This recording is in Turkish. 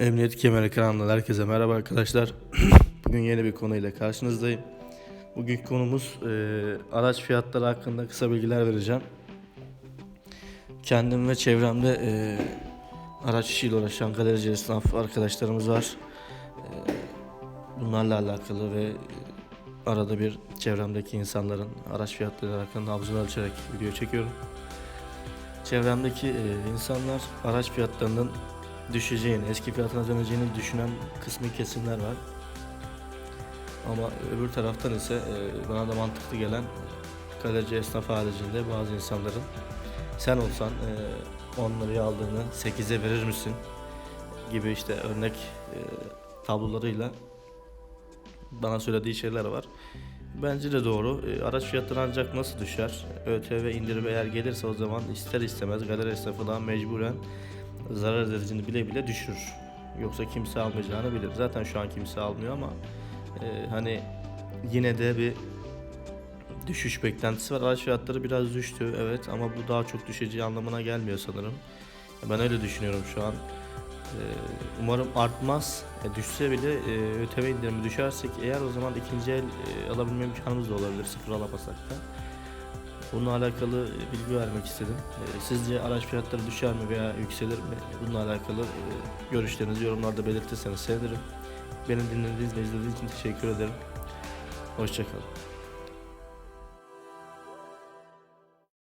Emniyet Kemeri kanalından herkese merhaba arkadaşlar. Bugün yeni bir konuyla karşınızdayım. Bugünkü konumuz e, araç fiyatları hakkında kısa bilgiler vereceğim. Kendim ve çevremde e, araç işiyle uğraşan galerici esnaf arkadaşlarımız var. E, bunlarla alakalı ve e, arada bir çevremdeki insanların araç fiyatları hakkında nabzını ölçerek video çekiyorum. Çevremdeki e, insanlar araç fiyatlarının düşeceğini, eski fiyatına döneceğini düşünen kısmi kesimler var. Ama öbür taraftan ise e, bana da mantıklı gelen kaleci esnaf haricinde bazı insanların sen olsan e, 10 liraya aldığını 8'e verir misin gibi işte örnek e, tablolarıyla bana söylediği şeyler var. Bence de doğru. E, araç fiyatları ancak nasıl düşer? ÖTV indirimi eğer gelirse o zaman ister istemez galeri esnafı da mecburen zarar edeceğini bile bile düşürür. Yoksa kimse almayacağını bilir. Zaten şu an kimse almıyor ama e, hani yine de bir düşüş beklentisi var. Araç fiyatları biraz düştü evet ama bu daha çok düşeceği anlamına gelmiyor sanırım. Ben öyle düşünüyorum şu an. E, umarım artmaz. E, düşse bile e, ÖTV indirimi düşersek eğer o zaman ikinci el e, alabilme imkanımız da olabilir sıfır alamasak da. Bununla alakalı e, bilgi vermek istedim. E, Sizce araç fiyatları düşer mi veya yükselir mi? Bununla alakalı e, görüşlerinizi yorumlarda belirtirseniz sevinirim. Beni dinlediğiniz ve izlediğiniz için teşekkür ederim. Hoşçakalın.